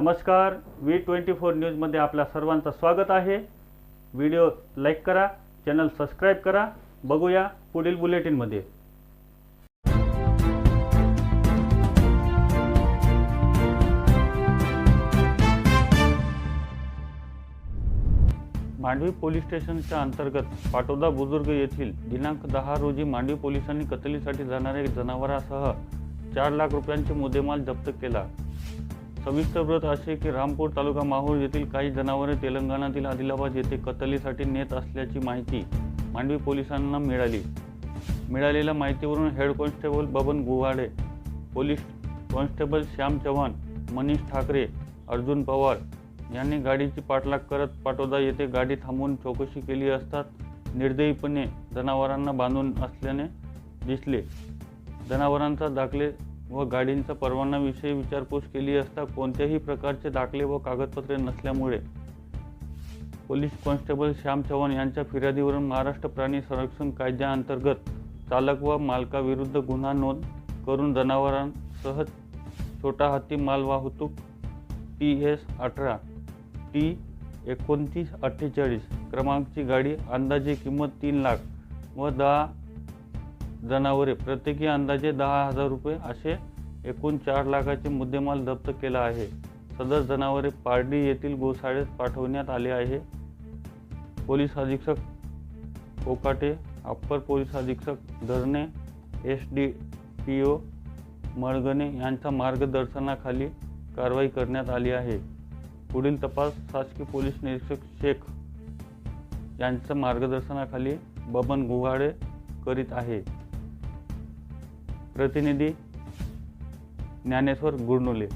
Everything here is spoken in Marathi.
नमस्कार. व्ही ट्वेंटी फोर न्यूजमध्ये आपल्या सर्वांचं स्वागत आहे. व्हिडिओ लाईक करा चॅनल सबस्क्राईब करा. बघूया पुढील बुलेटिनमध्ये मांडवी पोलीस स्टेशनच्या अंतर्गत पाटोदा बुजुर्ग येथील दिनांक दहा रोजी मांडवी पोलिसांनी कतलीसाठी जाणाऱ्या जनावरांसह चार लाख रुपयांचे मुद्देमाल जप्त केला. सविस्तर व्रत असे की रामपूर तालुका माहूर येथील काही जनावरे तेलंगणातील आदिलाबाद येथे कतलीसाठी नेत असल्याची माहिती मांडवी पोलिसांना मिळाली. मिळालेल्या माहितीवरून head constable Baban Guvhade police constable Shyam Chavan Manish Thackeray Arjun Pawar यांनी गाडीची पाठलाग करत पाटोदा येथे गाडी थांबवून चौकशी केली असतात निर्दयीपणे जनावरांना बांधून असल्याने दिसले. जनावरांचा दाखले व गाडींचा परवानाविषयी विचारपूस केली असता कोणत्याही प्रकारचे दाखले व कागदपत्रे नसल्यामुळे पोलीस कॉन्स्टेबल श्याम चव्हाण यांच्या फिर्यादीवरून महाराष्ट्र प्राणी संरक्षण कायद्याअंतर्गत चालक व मालकाविरुद्ध गुन्हा नोंद करून जनावरांसह छोटा हत्ती माल वाहतूक टी एस अठरा टी एकोणतीस अठ्ठेचाळीस क्रमांकची गाडी अंदाजे किंमत तीन लाख व दहा जनावरे प्रत्येकी अंदाजे दहा हजार रुपये असे एकूण चार लाखाचे मुद्देमाल जप्त केला आहे. सदर जनावरे पारडी येथील गोशाळेत पाठवण्यात आले आहे. पोलीस अधीक्षक कोकाटे अप्पर पोलीस अधीक्षक Dharne S D P O Malgane यांच्या मार्गदर्शनाखाली कारवाई करण्यात आली आहे. पुढील तपास शासकीय पोलीस निरीक्षक शेख यांच्या मार्गदर्शनाखाली बबन गुव्हाडे करीत आहे. प्रतिनिधी ज्ञानेश्वर गुरनुले.